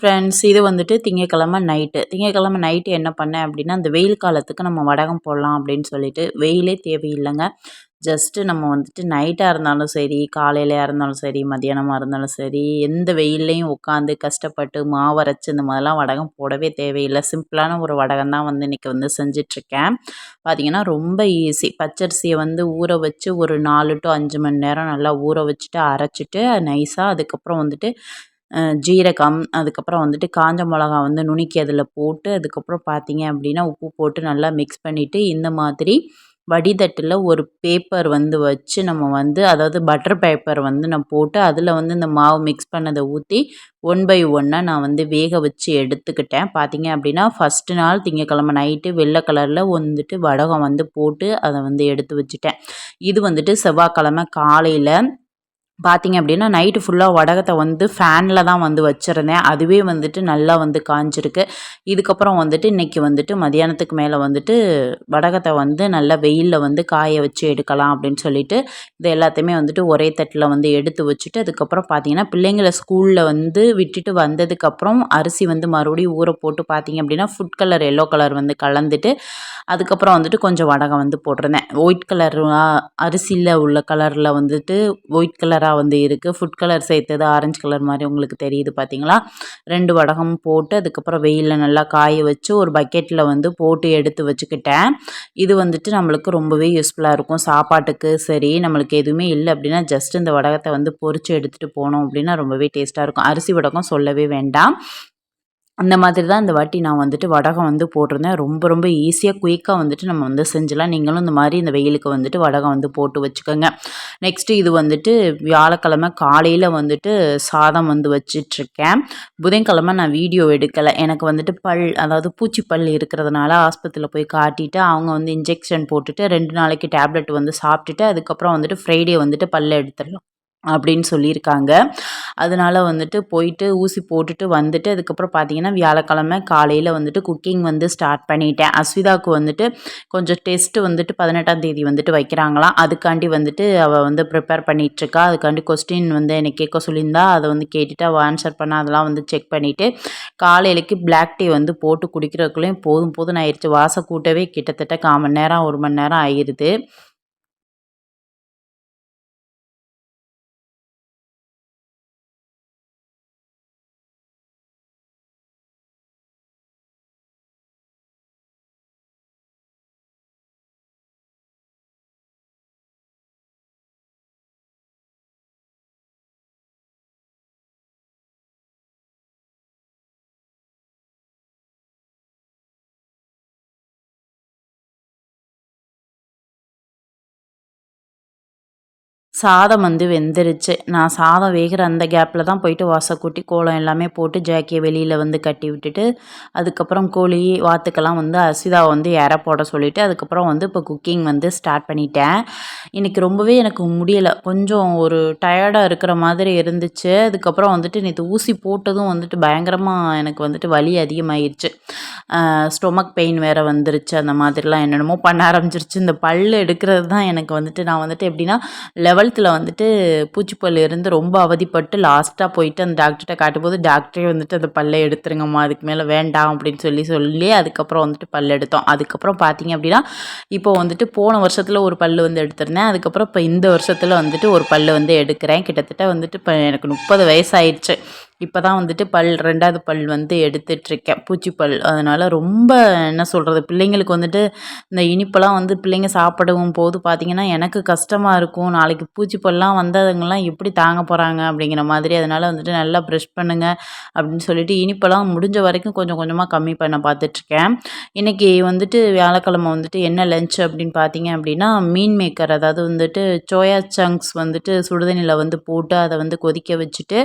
Friends இது வந்துட்டு திங்கக்கிழமை நைட்டு திங்கக்கிழமை நைட்டு என்ன பண்ணேன் அப்படின்னா அந்த வெயில் காலத்துக்கு நம்ம வடகம் போடலாம் அப்படின்னு சொல்லிட்டு வெயிலே தேவையில்லைங்க. ஜஸ்ட்டு நம்ம வந்துட்டு நைட்டாக இருந்தாலும் சரி காலையிலையாக இருந்தாலும் சரி மதியானமாக இருந்தாலும் சரி எந்த வெயில்லையும் உட்காந்து கஷ்டப்பட்டு மாவரைச்சி இந்த மாதிரிலாம் வடகம் போடவே தேவையில்லை. சிம்பிளான ஒரு வடகம் தான் வந்து இன்றைக்கி வந்து செஞ்சிட்ருக்கேன். பார்த்திங்கன்னா ரொம்ப ஈஸி பச்சரிசியை வந்து ஊற வச்சு ஒரு நாலு டு அஞ்சு மணி நேரம் நல்லா ஊற வச்சுட்டு அரைச்சிட்டு நைஸாக அதுக்கப்புறம் வந்துட்டு ஜீரகம் அதுக்கப்புறம் வந்துட்டு காஞ்ச மிளகா வந்து நுணுக்கி அதில் போட்டு அதுக்கப்புறம் பார்த்தீங்க அப்படின்னா உப்பு போட்டு நல்லா மிக்ஸ் பண்ணிவிட்டு இந்த மாதிரி வடிதட்டில் ஒரு பேப்பர் வந்து வச்சு நம்ம வந்து அதாவது பட்டர் பேப்பர் வந்து நான் போட்டு அதில் வந்து இந்த மாவு மிக்ஸ் பண்ணதை ஊற்றி ஒன் பை ஒன்னாக நான் வந்து வேக வச்சு எடுத்துக்கிட்டேன். பார்த்தீங்க அப்படின்னா ஃபஸ்ட்டு நாள் திங்கக்கிழமை நைட்டு வெள்ளை கலரில் வந்துட்டு வடகம் வந்து போட்டு அதை வந்து எடுத்து வச்சுட்டேன். இது வந்துட்டு செவ்வாய்க்கிழமை காலையில் பார்த்திங்க அப்படின்னா நைட்டு ஃபுல்லாக வடகத்தை வந்து ஃபேனில் தான் வந்து வச்சுருந்தேன். அதுவே வந்துட்டு நல்லா வந்து காஞ்சிருக்கு. இதுக்கப்புறம் வந்துட்டு இன்றைக்கி வந்துட்டு மதியானத்துக்கு மேலே வந்துட்டு வடகத்தை வந்து நல்லா வெயிலில் வந்து காய வச்சு எடுக்கலாம் அப்படின்னு சொல்லிட்டு இது எல்லாத்தையுமே வந்துட்டு ஒரே தட்டில் வந்து எடுத்து வச்சுட்டு அதுக்கப்புறம் பார்த்திங்கன்னா பிள்ளைங்களை ஸ்கூலில் வந்து விட்டுட்டு வந்ததுக்கப்புறம் அரிசி வந்து மறுபடியும் ஊற போட்டு பார்த்திங்க அப்படின்னா ஃபுட் கலர் எல்லோ கலர் வந்து கலந்துட்டு அதுக்கப்புறம் வந்துட்டு கொஞ்சம் வடகம் வந்து போட்டிருந்தேன். ஒயிட் கலர் அரிசியில் உள்ள கலரில் வந்துட்டு ஒயிட் கலராக கலராக வந்து இருக்குது ஃபுட் கலர் சேர்த்தது ஆரஞ்சு கலர் மாதிரி உங்களுக்கு தெரியுது பார்த்தீங்களா ரெண்டு வடகம் போட்டு அதுக்கப்புறம் வெயிலில் நல்லா காய வச்சு ஒரு பக்கெட்டில் வந்து போட்டு எடுத்து வச்சுக்கிட்டேன். இது வந்துட்டு நம்மளுக்கு ரொம்பவே யூஸ்ஃபுல்லாக இருக்கும். சாப்பாட்டுக்கு சரி நம்மளுக்கு எதுவுமே இல்லை அப்படின்னா ஜஸ்ட் இந்த வடகத்தை வந்து பொறிச்சு எடுத்துகிட்டு போனோம் அப்படின்னா ரொம்பவே டேஸ்ட்டாக இருக்கும். அரிசி வடகம் சொல்லவே வேண்டாம். அந்த மாதிரி தான் இந்த வாட்டி நான் வந்துட்டு வடகம் வந்து போட்டிருந்தேன். ரொம்ப ரொம்ப ஈஸியாக குயிக்காக வந்துட்டு நம்ம வந்து செஞ்சலாம் நீங்களும் இந்த மாதிரி இந்த வெயிலுக்கு வந்துட்டு வடகம் வந்து போட்டு வச்சுக்கோங்க. நெக்ஸ்ட்டு இது வந்துட்டு வியாழக்கிழமை காலையில் வந்துட்டு சாதம் வந்து வச்சிட்ருக்கேன். புதன்கிழமை நான் வீடியோ எடுக்கலை. எனக்கு வந்துட்டு பல் அதாவது பூச்சி பல் இருக்கிறதுனால ஆஸ்பத்திரியில் போய் காட்டிட்டு அவங்க வந்து இன்ஜெக்ஷன் போட்டுட்டு ரெண்டு நாளைக்கு டேப்லெட் வந்து சாப்பிட்டுட்டு அதுக்கப்புறம் வந்துட்டு ஃப்ரைடே வந்துட்டு பல்ல எடுத்துடலாம். அப்படின்னு சொல்லியிருக்காங்க. அதனால் வந்துட்டு போயிட்டு ஊசி போட்டுட்டு வந்துட்டு அதுக்கப்புறம் பார்த்தீங்கன்னா வியாழக்கிழமை காலையில் வந்துட்டு குக்கிங் வந்து ஸ்டார்ட் பண்ணிட்டேன். அஸ்விதாவுக்கு வந்துட்டு கொஞ்சம் டெஸ்ட்டு வந்துட்டு பதினெட்டாம் தேதி வந்துட்டு வைக்கிறாங்களாம். அதுக்காண்டி வந்துட்டு அவள் வந்து ப்ரிப்பேர் பண்ணிகிட்ருக்கா அதுக்காண்டி கொஸ்டின் வந்து என்னை கேட்க சொல்லியிருந்தா அதை வந்து கேட்டுட்டு அவள் ஆன்சர் பண்ண அதெல்லாம் வந்து செக் பண்ணிவிட்டு காலையிலக்கு பிளாக் டீ வந்து போட்டு குடிக்கிறதுக்குள்ளேயும் போதும் போதும் ஆயிடுச்சு வாசை கூட்டவே கிட்டத்தட்ட கால் மணி நேரம் ஒரு மணி நேரம் ஆயிடுது சாதம் வந்து வெந்துருச்சு. நான் சாதம் வேகிற அந்த கேப்பில் தான் போயிட்டு வாசக்கூட்டி கோலம் எல்லாமே போட்டு ஜாக்கியை வெளியில் வந்து கட்டி விட்டுட்டு அதுக்கப்புறம் கோழி வாத்துக்கெல்லாம் வந்து அசிதாவை வந்து இற போட சொல்லிவிட்டு அதுக்கப்புறம் வந்து இப்போ குக்கிங் வந்து ஸ்டார்ட் பண்ணிட்டேன். இன்றைக்கி ரொம்பவே எனக்கு முடியலை. கொஞ்சம் ஒரு டயர்டாக இருக்கிற மாதிரி இருந்துச்சு. அதுக்கப்புறம் வந்துட்டு நேற்று ஊசி போட்டதும் வந்துட்டு பயங்கரமாக எனக்கு வந்துட்டு வலி அதிகமாகிடுச்சு ஸ்டொமக் பெயின் வேறு வந்துருச்சு. அந்த மாதிரிலாம் என்னென்னமோ பண்ண ஆரம்பிச்சிருச்சு. இந்த பல் எடுக்கிறது தான் எனக்கு வந்துட்டு நான் வந்துட்டு எப்படின்னா லெவல் டுவெல்த்தில் வந்துட்டு பூச்சிப்பல் இருந்து ரொம்ப அவதிப்பட்டு லாஸ்ட்டாக போயிட்டு அந்த டாக்டர்கிட்ட காட்டும்போது டாக்டரே வந்துட்டு அந்த பல்லை எடுத்துருங்கம்மா அதுக்கு மேலே வேண்டாம் அப்படின்னு சொல்லி சொல்லி அதுக்கப்புறம் வந்துட்டு பல் எடுத்தோம். அதுக்கப்புறம் பார்த்தீங்க அப்படின்னா இப்போ வந்துட்டு போன வருஷத்தில் ஒரு பல் வந்து எடுத்திருந்தேன். அதுக்கப்புறம் இப்போ இந்த வருஷத்தில் வந்துட்டு ஒரு பல் வந்து எடுக்கிறேன். கிட்டத்தட்ட வந்துட்டு இப்போ எனக்கு முப்பது வயசாயிடுச்சு இப்போ தான் வந்துட்டு பல் ரெண்டாவது பல் வந்து எடுத்துட்ருக்கேன் பூச்சிப்பல். அதனால் ரொம்ப என்ன சொல்கிறது பிள்ளைங்களுக்கு வந்துட்டு இந்த இனிப்பெல்லாம் வந்து பிள்ளைங்க சாப்பிடவும் போது பார்த்திங்கன்னா எனக்கு கஷ்டமாக இருக்கும். நாளைக்கு பூச்சிப்பல்லாம் வந்ததுங்கெல்லாம் எப்படி தாங்க போகிறாங்க அப்படிங்கிற மாதிரி. அதனால் வந்துட்டு நல்லா ப்ரெஷ் பண்ணுங்கள் அப்படின்னு சொல்லிட்டு இனிப்பெல்லாம் முடிஞ்ச வரைக்கும் கொஞ்சம் கொஞ்சமாக கம்மி பண்ண பார்த்துட்ருக்கேன் இன்றைக்கி வந்துட்டு வியாழக்கிழமை வந்துட்டு என்ன லஞ்ச் அப்படின்னு பார்த்தீங்க அப்படின்னா மீன் மேக்கர் அதாவது வந்துட்டு சோயா சங்க்ஸ் வந்துட்டு சுடுதண்ணியில் வந்து போட்டு அதை வந்து கொதிக்க வச்சுட்டு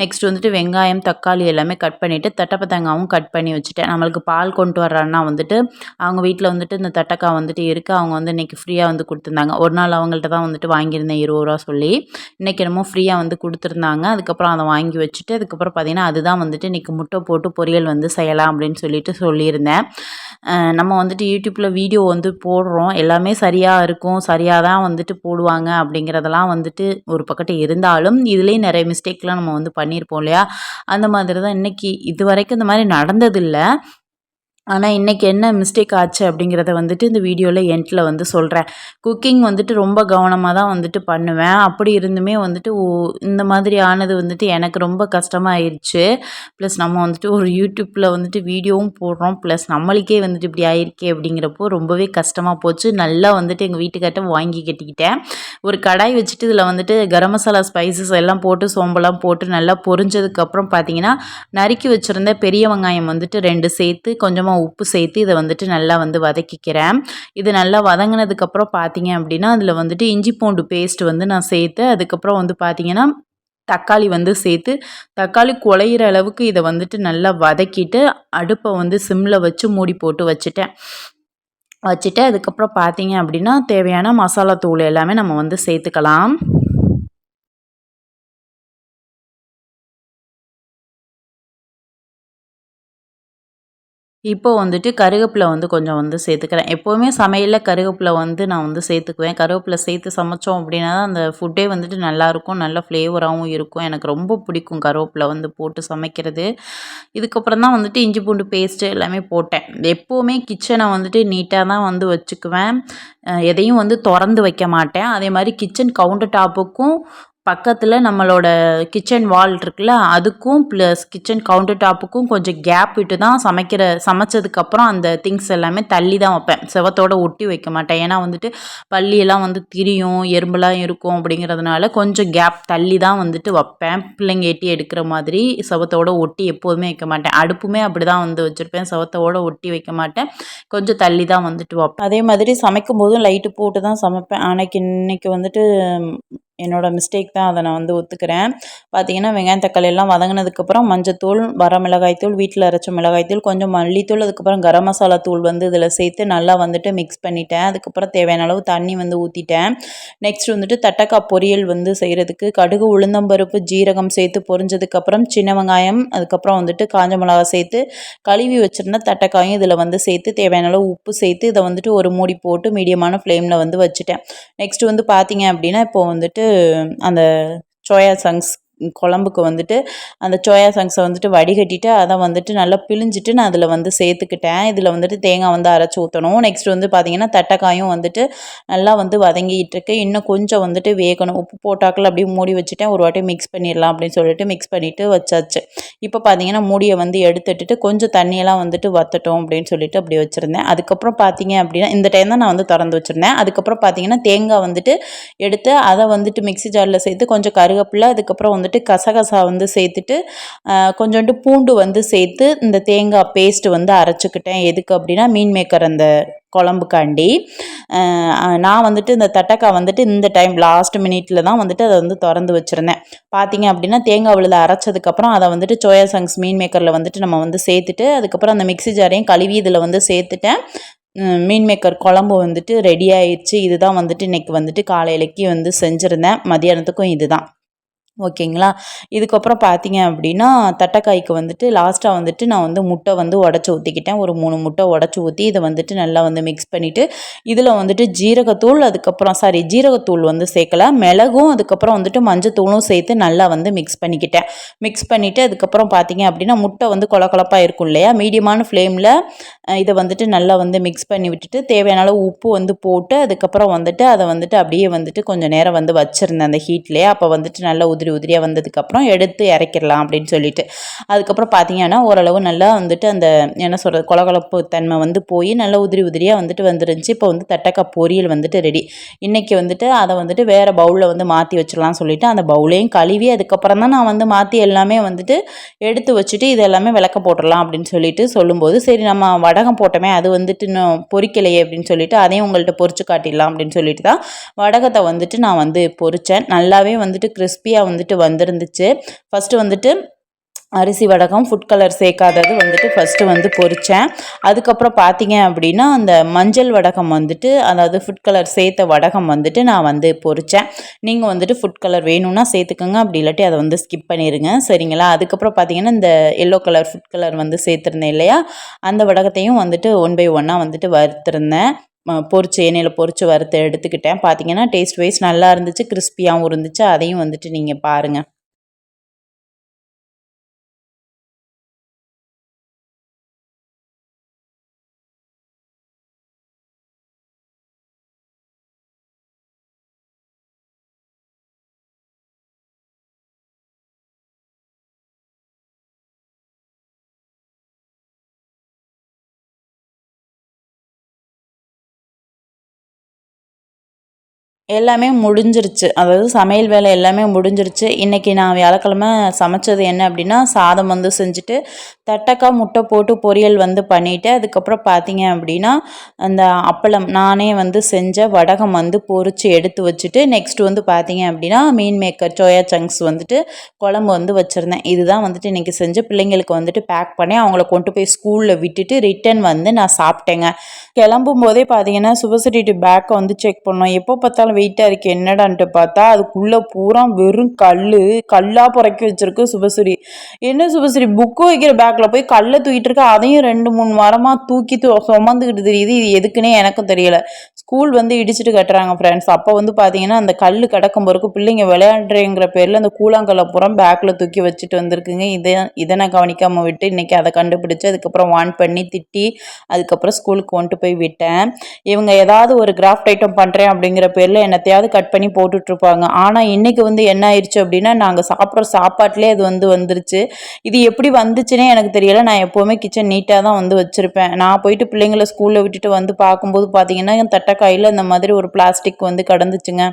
நெக்ஸ்ட் வந்துட்டு வெங்காயம் தக்காளி எல்லாமே கட் பண்ணிவிட்டு தட்டப்பத்தங்காவும் கட் பண்ணி வச்சுட்டேன். நம்மளுக்கு பால் கொண்டு வர்றான்னா வந்துட்டு அவங்க வீட்டில் வந்துட்டு இந்த தட்டக்காய் வந்துட்டு இருக்குது அவங்க வந்து இன்றைக்கி ஃப்ரீயாக வந்து கொடுத்துருந்தாங்க. ஒரு நாள் அவங்கள்ட்ட தான் வந்துட்டு வாங்கியிருந்தேன் இருபது ரூபா சொல்லி. இன்றைக்கி என்னமோ ஃப்ரீயாக வந்து கொடுத்துருந்தாங்க. அதுக்கப்புறம் அதை வாங்கி வச்சுட்டு அதுக்கப்புறம் பார்த்திங்கன்னா அதுதான் வந்துட்டு இன்றைக்கி முட்டை போட்டு பொரியல் வந்து செய்யலாம் அப்படின்னு சொல்லிட்டு சொல்லியிருந்தேன். நம்ம வந்துட்டு யூடியூப்பில் வீடியோ வந்து போடுறோம். எல்லாமே சரியாக இருக்கும். சரியாக தான் வந்துட்டு போடுவாங்க அப்படிங்கிறதெல்லாம் வந்துட்டு ஒரு பக்கத்து இருந்தாலும் இதுலேயும் நிறைய மிஸ்டேக்லாம் நம்ம வந்து பண்ணியிருப்போம் இல்லையா? அந்த மாதிரி தான் இன்றைக்கி இது வரைக்கும் இந்த மாதிரி நடந்ததில்லை. ஆனால் இன்றைக்கி என்ன மிஸ்டேக் ஆச்சு அப்படிங்கிறத வந்துட்டு இந்த வீடியோவில் எண்டில் வந்து சொல்கிறேன் குக்கிங் வந்துட்டு ரொம்ப கவனமாக தான் வந்துட்டு பண்ணுவேன். அப்படி இருந்துமே வந்துட்டு ஓ இந்த மாதிரி ஆனது வந்துட்டு எனக்கு ரொம்ப கஷ்டமாயிருச்சு. ப்ளஸ் நம்ம வந்துட்டு ஒரு யூடியூப்பில் வந்துட்டு வீடியோவும் போடுறோம். ப்ளஸ் நம்மளுக்கே வந்துட்டு இப்படி ஆயிருக்கே அப்படிங்கிறப்போ ரொம்பவே கஷ்டமாக போச்சு. நல்லா வந்துட்டு எங்கள் வீட்டுக்கிட்ட வாங்கி கட்டிக்கிட்டேன். ஒரு கடாய் வச்சுட்டு இதில் வந்துட்டு கரம் மசாலா ஸ்பைசஸ் எல்லாம் போட்டு சோம்பெல்லாம் போட்டு நல்லா பொரிஞ்சதுக்கப்புறம் பார்த்தீங்கன்னா நறுக்கி வச்சுருந்த பெரிய வெங்காயம் வந்துட்டு ரெண்டு சேர்த்து கொஞ்சமாக உப்பு சேர்த்து இதை வந்துட்டு நல்லா வந்து வதக்கிக்கிறேன். இது நல்லா வதங்கினதுக்கப்புறம் பார்த்தீங்க அப்படின்னா அதில் வந்துட்டு இஞ்சி பூண்டு பேஸ்ட் வந்து நான் சேர்த்து அதுக்கப்புறம் வந்து பார்த்தீங்கன்னா தக்காளி வந்து சேர்த்து தக்காளி குழையிற அளவுக்கு இதை வந்துட்டு நல்லா வதக்கிட்டு அடுப்பை வந்து சிம்மில் வச்சு மூடி போட்டு வச்சுட்டேன். வச்சுட்டு அதுக்கப்புறம் பார்த்தீங்க அப்படின்னா தேவையான மசாலா தூள் எல்லாமே நம்ம வந்து சேர்த்துக்கலாம். இப்போ வந்துட்டு கருவேப்பிலை வந்து கொஞ்சம் வந்து சேர்த்துக்கிறேன். எப்போவுமே சமையலில் கருவேப்பிலை வந்து நான் வந்து சேர்த்துக்குவேன். கருவேப்பிலை சேர்த்து சமைச்சோம் அப்படின்னா தான் அந்த ஃபுட்டே வந்துட்டு நல்லாயிருக்கும். நல்ல ஃப்ளேவராகவும் இருக்கும். எனக்கு ரொம்ப பிடிக்கும் கருவேப்பிலை வந்து போட்டு சமைக்கிறது. இதுக்கப்புறம் தான் வந்துட்டு இஞ்சி பூண்டு பேஸ்ட்டு எல்லாமே போட்டேன். எப்போவுமே கிச்சனை வந்துட்டு நீட்டாக தான் வந்து வச்சுக்குவேன். எதையும் வந்து திறந்து வைக்க மாட்டேன். அதே மாதிரி கிச்சன் கவுண்டர் டாப்புக்கும் பக்கத்தில் நம்மளோட கிச்சன் வால் இருக்குல்ல அதுக்கும் ப்ளஸ் கிச்சன் கவுண்டர் டாப்புக்கும் கொஞ்சம் கேப் விட்டு தான் சமைக்கிற சமைச்சதுக்கப்புறம் அந்த திங்ஸ் எல்லாமே தள்ளி தான் வைப்பேன். செவத்தோடு ஒட்டி வைக்க மாட்டேன். ஏன்னா வந்துட்டு பள்ளியெல்லாம் வந்து திரியும் எறும்புலாம் இருக்கும் அப்படிங்கிறதுனால கொஞ்சம் கேப் தள்ளி தான் வந்துட்டு வைப்பேன். பிள்ளைங்க எட்டி எடுக்கிற மாதிரி செவத்தோடு ஒட்டி எப்போதுமே வைக்க மாட்டேன். அடுப்புமே அப்படி தான் வந்து வச்சுருப்பேன். செவத்தோடு ஒட்டி வைக்க மாட்டேன். கொஞ்சம் தள்ளி தான் வந்துட்டு வைப்பேன். அதே மாதிரி சமைக்கும் போதும் லைட்டு போட்டு தான் சமைப்பேன். அன்னைக்கு இன்னைக்கு வந்துட்டு என்னோடய மிஸ்டேக் தான் அதை நான் வந்து ஒத்துக்கிறேன். பார்த்தீங்கன்னா வெங்காயம் தக்காளி எல்லாம் வதங்கினதுக்கப்புறம் மஞ்சத்தூள் வர மிளகாய்த்தூள் வீட்டில் அரைச்ச மிளகாய்த்தூள் கொஞ்சம் மல்லித்தூள் அதுக்கப்புறம் கரம் மசாலா தூள் வந்து இதில் சேர்த்து நல்லா வந்துட்டு மிக்ஸ் பண்ணிட்டேன். அதுக்கப்புறம் தேவையான அளவு தண்ணி வந்து ஊற்றிட்டேன் நெக்ஸ்ட் வந்துட்டு தட்டக்காய் பொரியல் வந்து செய்கிறதுக்கு கடுகு உளுந்தம்பருப்பு ஜீரகம் சேர்த்து பொரிஞ்சதுக்கப்புறம் சின்ன வெங்காயம் அதுக்கப்புறம் வந்துட்டு காஞ்ச மிளகா சேர்த்து கழுவி வச்சுருந்த தட்டக்காயும் இதில் வந்து சேர்த்து தேவையான அளவு உப்பு சேர்த்து இதை வந்துட்டு ஒரு மூடி போட்டு மீடியமான ஃப்ளேமில் வந்து வச்சுட்டேன். நெக்ஸ்ட் வந்து பார்த்தீங்க அப்படின்னா இப்போ வந்துட்டு அந்த சோயா சங்ஸ் குழம்புக்கு வந்துட்டு அந்த சோயா சங்ஸை வந்துட்டு வடிகட்டிட்டு அதை வந்துட்டு நல்லா பிழிஞ்சிட்டு நான் அதில் வந்து சேர்த்துக்கிட்டேன். இதில் வந்துட்டு தேங்காய் வந்து அரைச்சி ஊற்றணும் நெக்ஸ்ட் வந்து பார்த்திங்கன்னா தட்டைக்காயும் வந்துட்டு நல்லா வந்து வதங்கிட்டு இருக்கு இன்னும் கொஞ்சம் வந்துட்டு வேகணும். உப்பு போட்டாக்கில் அப்படியே மூடி வச்சுட்டேன். ஒரு வாட்டி மிக்ஸ் பண்ணிடலாம் அப்படின்னு சொல்லிட்டு மிக்ஸ் பண்ணிவிட்டு வச்சாச்சு. இப்போ பார்த்தீங்கன்னா மூடியை வந்து எடுத்துட்டு கொஞ்சம் தண்ணியெல்லாம் வந்துட்டு வத்தட்டும் அப்படின்னு சொல்லிட்டு அப்படி வச்சுருந்தேன். அதுக்கப்புறம் பார்த்தீங்க அப்படின்னா இந்த டைம் தான் நான் வந்து திறந்து வச்சுருந்தேன். அதுக்கப்புறம் பார்த்தீங்கன்னா தேங்காய் வந்துட்டு எடுத்து அதை வந்துட்டு மிக்ஸி ஜாரில் சேர்த்து கொஞ்சம் கருவேப்பிலை அதுக்கப்புறம் வந்து வந்துட்டு கசகசா வந்து சேர்த்துட்டு கொஞ்சோண்டு பூண்டு வந்து சேர்த்து இந்த தேங்காய் பேஸ்ட்டு வந்து அரைச்சிக்கிட்டேன். எதுக்கு அப்படின்னா மீன் மேக்கர் அந்த குழம்புக்காண்டி. நான் வந்துட்டு இந்த தட்டக்காய் வந்துட்டு இந்த டைம் லாஸ்ட் மினிட்ல தான் வந்துட்டு அதை வந்து திறந்து வச்சுருந்தேன். பார்த்தீங்க அப்படின்னா தேங்காய் விழுத அரைச்சதுக்கப்புறம் அதை வந்துட்டு சோயா சங்ஸ் மீன் மேக்கரில் வந்துட்டு நம்ம வந்து சேர்த்துட்டு அதுக்கப்புறம் அந்த மிக்சி ஜாரையும் கழுவி இதில் வந்து சேர்த்துட்டேன். மீன் மேக்கர் குழம்பு வந்துட்டு ரெடி ஆயிடுச்சு இதுதான் வந்துட்டு இன்றைக்கி வந்துட்டு காலையிலக்கு வந்து செஞ்சுருந்தேன். மதியானத்துக்கும் இதுதான். ஓகேங்களா? இதுக்கப்புறம் பார்த்தீங்க அப்படின்னா தட்டைக்காய்க்கு வந்துட்டு லாஸ்ட்டாக வந்துட்டு நான் வந்து முட்டை வந்து உடச்சி ஊற்றிக்கிட்டேன் ஒரு மூணு முட்டை உடச்சி ஊற்றி இதை வந்துட்டு நல்லா வந்து மிக்ஸ் பண்ணிவிட்டு இதில் வந்துட்டு ஜீரகத்தூள் அதுக்கப்புறம் சாரி ஜீரகத்தூள் வந்து சேர்க்கல. மிளகும் அதுக்கப்புறம் வந்துட்டு மஞ்சத்தூளும் சேர்த்து நல்லா வந்து மிக்ஸ் பண்ணிக்கிட்டேன். மிக்ஸ் பண்ணிவிட்டு அதுக்கப்புறம் பார்த்தீங்க அப்படின்னா முட்டை வந்து கொலக்கொலப்பாக இருக்கும் இல்லையா? மீடியமான ஃப்ளேமில் இதை வந்துட்டு நல்லா வந்து மிக்ஸ் பண்ணி விட்டுட்டு தேவையான அளவு உப்பு வந்து போட்டு அதுக்கப்புறம் வந்துட்டு அதை வந்துட்டு அப்படியே வந்துட்டு கொஞ்சம் நேரம் வந்து வச்சுருந்தேன் அந்த ஹீட்லேயே அப்போ வந்துட்டு நல்லா உதிரி உதிரி உதிரியாக வந்ததுக்கப்புறம் எடுத்து இறக்கிடலாம் அப்படின்னு சொல்லிட்டு. அதுக்கப்புறம் பார்த்தீங்கன்னா ஓரளவு நல்லா வந்துட்டு அந்த என்ன சொல்கிறது கொலகொலப்பு தன்மை வந்து போய் நல்லா உதிரி உதிரியாக வந்துட்டு வந்துருந்துச்சு. இப்போ வந்து தட்டக்காய் பொரியல் வந்துட்டு ரெடி இன்றைக்கி வந்துட்டு அதை வந்துட்டு வேறு பவுலில் வந்து மாற்றி வச்சிடலாம்னு சொல்லிவிட்டு அந்த பவுலையும் கழுவி அதுக்கப்புறம் தான் நான் வந்து மாற்றி எல்லாமே வந்துட்டு எடுத்து வச்சுட்டு இது எல்லாமே விளக்க போட்டுடலாம் அப்படின்னு சொல்லிட்டு சொல்லும்போது சரி நம்ம வடகம் போட்டோமே அது வந்துட்டு இன்னும் பொறிக்கலையே அப்படின்னு சொல்லிட்டு அதையும் உங்கள்கிட்ட பொறிச்சு காட்டிடலாம் அப்படின்னு சொல்லிட்டு தான் வடகத்தை வந்துட்டு நான் வந்து பொறிச்சேன். நல்லாவே வந்துட்டு கிறிஸ்பியாக வந்து வந்துட்டு வந்திருந்துச்சு. ஃபஸ்ட்டு வந்துட்டு அரிசி வடகம் ஃபுட் கலர் சேர்க்காதது வந்துட்டு ஃபஸ்ட்டு வந்து பொரித்தேன் அதுக்கப்புறம் பார்த்தீங்க அப்படின்னா அந்த மஞ்சள் வடகம் வந்துட்டு அதாவது ஃபுட் கலர் சேர்த்த வடகம் வந்துட்டு நான் வந்து பொரித்தேன் நீங்கள் வந்துட்டு ஃபுட் கலர் வேணும்னா சேர்த்துக்கோங்க. அப்படி இல்லாட்டி அதை வந்து ஸ்கிப் பண்ணிடுங்க சரிங்களா? அதுக்கப்புறம் பார்த்தீங்கன்னா இந்த எல்லோ கலர் ஃபுட் கலர் வந்து சேர்த்துருந்தேன் இல்லையா? அந்த வடகத்தையும் வந்துட்டு ஒன் பை ஒன்னாக வந்துட்டு வறுத்துருந்தேன். பொறிச்சு எண்ணெயில் பொறிச்சு வறுத்து எடுத்துக்கிட்டேன். பார்த்தீங்கன்னா டேஸ்ட் வைஸ் நல்லா இருந்துச்சு கிறிஸ்பியாகவும் இருந்துச்சு. அதையும் வந்துட்டு நீங்கள் பாருங்கள் எல்லாமே முடிஞ்சிருச்சு. அதாவது சமையல் வேலை எல்லாமே முடிஞ்சிருச்சு. இன்றைக்கி நான் வியாழக்கிழமை சமைச்சது என்ன அப்படின்னா சாதம் வந்து செஞ்சுட்டு தட்டக்காய் முட்டை போட்டு பொரியல் வந்து பண்ணிவிட்டு அதுக்கப்புறம் பார்த்தீங்க அப்படின்னா அந்த அப்பளம் நானே வந்து செஞ்ச வடகம் வந்து பொறிச்சு எடுத்து வச்சுட்டு நெக்ஸ்ட் வந்து பார்த்தீங்க அப்படின்னா மீன் மேக்கர் சோயா சங்க்ஸ் வந்துட்டு குழம்பு வந்து வச்சுருந்தேன். இதுதான் வந்துட்டு இன்றைக்கி செஞ்சு பிள்ளைங்களுக்கு வந்துட்டு பேக் பண்ணி அவங்கள கொண்டு போய் ஸ்கூலில் விட்டுட்டு ரிட்டன் வந்து நான் சாப்பிட்டேங்க. கிளம்பும் போதே பார்த்தீங்கன்னா சுபசிட்டி பேக்கை வந்து செக் பண்ணோம். எப்போ பார்த்தாலும் வெயிட்டாக இருக்குது என்னடான்ட்டு பார்த்தா அதுக்குள்ளே பூரா வெறும் கல் கல்லாக புறக்கி வச்சுருக்கு சுபஸ்ரீ. என்ன சுபஸ்ரீ? புக்கு வைக்கிற பேக்கில் போய் கல்லை தூக்கிட்டு இருக்கா அதையும் ரெண்டு மூணு வாரமாக தூக்கி சுமந்துக்கிட்டு தெரியுது. இது எதுக்குன்னே எனக்கும் தெரியல. ஸ்கூல் வந்து இடிச்சிட்டு கட்டுறாங்க ஃப்ரெண்ட்ஸ் அப்போ வந்து பார்த்தீங்கன்னா அந்த கல் கிடக்கும் பிறகு பிள்ளைங்க விளையாடுறேங்கிற பேரில் அந்த கூழாங்கல்லை புறம் பேக்கில் தூக்கி வச்சுட்டு வந்திருக்குங்க. இதை இதை நான் கவனிக்காமல் விட்டு இன்றைக்கி அதை கண்டுபிடிச்சி அதுக்கப்புறம் வான் பண்ணி திட்டி அதுக்கப்புறம் ஸ்கூலுக்கு கொண்டு போய் விட்டேன். இவங்க ஏதாவது ஒரு கிராஃப்ட் ஐட்டம் பண்ணுறேன் அப்படிங்கிற பேரில் என்னத்தையாவது கட் பண்ணி போட்டுட்ருப்பாங்க. ஆனால் இன்றைக்கி வந்து என்ன ஆயிடுச்சு அப்படின்னா நாங்கள் சாப்பிட்ற சாப்பாட்டிலே அது வந்து வந்துருச்சு. இது எப்படி வந்துச்சுன்னே எனக்கு தெரியல. நான் எப்போவுமே கிச்சன் நீட்டாக தான் வந்து வச்சுருப்பேன். நான் போயிட்டு பிள்ளைங்களை ஸ்கூலில் விட்டுட்டு வந்து பார்க்கும்போது பார்த்தீங்கன்னா என் தட்டைக்காயில் இந்த மாதிரி ஒரு பிளாஸ்டிக் வந்து கடந்துச்சுங்க.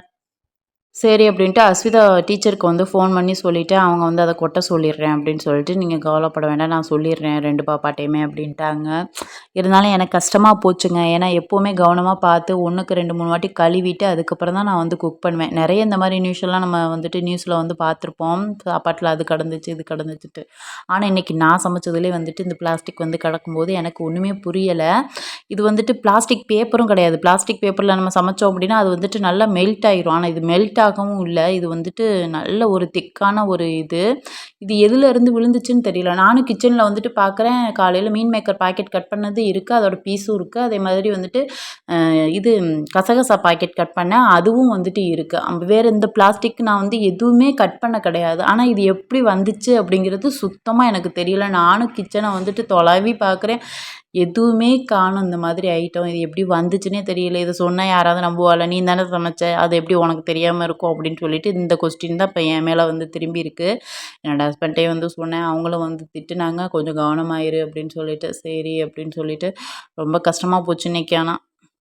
சரி அப்படின்ட்டு அஸ்விதா டீச்சருக்கு வந்து ஃபோன் பண்ணி சொல்லிவிட்டு அவங்க வந்து அதை கொட்ட சொல்லிடுறேன் அப்படின்னு சொல்லிட்டு நீங்கள் கவலைப்பட வேண்டாம் நான் சொல்லிடுறேன் ரெண்டு பாப்பாட்டையுமே அப்படின்ட்டாங்க. இருந்தாலும் எனக்கு கஷ்டமாக போச்சுங்க. ஏன்னா எப்போவுமே கவனமாக பார்த்து ஒன்றுக்கு ரெண்டு மூணு வாட்டி கழுவிட்டு அதுக்கப்புறம் தான் நான் வந்து குக் பண்ணுவேன். நிறைய இந்த மாதிரி நியூஸ்லாம் நம்ம வந்துட்டு நியூஸில் வந்து பார்த்துருப்போம். சாப்பாட்டில் அது கடந்துச்சு இது கடந்துச்சுட்டு ஆனால் இன்றைக்கி நான் சமைச்சதுலேயே வந்துட்டு இந்த பிளாஸ்டிக் வந்து கிடக்கும்போது எனக்கு ஒன்றுமே புரியலை. இது வந்துட்டு பிளாஸ்டிக் பேப்பரும் கிடையாது. பிளாஸ்டிக் பேப்பரில் நம்ம சமைச்சோம் அப்படின்னா அது வந்துட்டு நல்லா மெல்ட் ஆயிரும். ஆனால் இது மெல்ட் ஆகவும் இல்லை. இது வந்துட்டு நல்ல ஒரு திக்கான ஒரு இது. இது எதுலேருந்து விழுந்துச்சுன்னு தெரியல. நானும் கிச்சனில் வந்துட்டு பார்க்குறேன் காலையில் மீன் மேக்கர் பாக்கெட் கட் பண்ணது இருக்குது அதோட பீஸும் இருக்குது அதே மாதிரி வந்துட்டு இது கசகசா பாக்கெட் கட் பண்ணேன். அதுவும் வந்துட்டு இருக்குது வேறு இந்த பிளாஸ்டிக் நான் வந்து எதுவுமே கட் பண்ண கிடையாது. ஆனால் இது எப்படி வந்துச்சு அப்படிங்கிறது சுத்தமாக எனக்கு தெரியல. நானும் கிச்சனை வந்துட்டு தொலைவி பார்க்குறேன் எதுவுமே காணும் இந்த மாதிரி ஐட்டம். இது எப்படி வந்துச்சுன்னே தெரியல. இதை சொன்னால் யாராவது நம்புவாள்? நீ தானே சமைச்ச? அது எப்படி உனக்கு தெரியாமல் இருக்கும்? அப்படின்னு சொல்லிட்டு இந்த கொஸ்டின் தான் இப்போ என் மேலே வந்து திரும்பி இருக்குது என்னோடய ஹஸ்பண்ட்டையும் வந்து சொன்னேன். அவங்களும் வந்து திட்டுனாங்க. கொஞ்சம் கவனமாயிரு அப்படின்னு சொல்லிட்டு. சரி அப்படின்னு சொல்லிட்டு. ரொம்ப கஷ்டமாக போச்சு இன்றைக்கி ஆனால்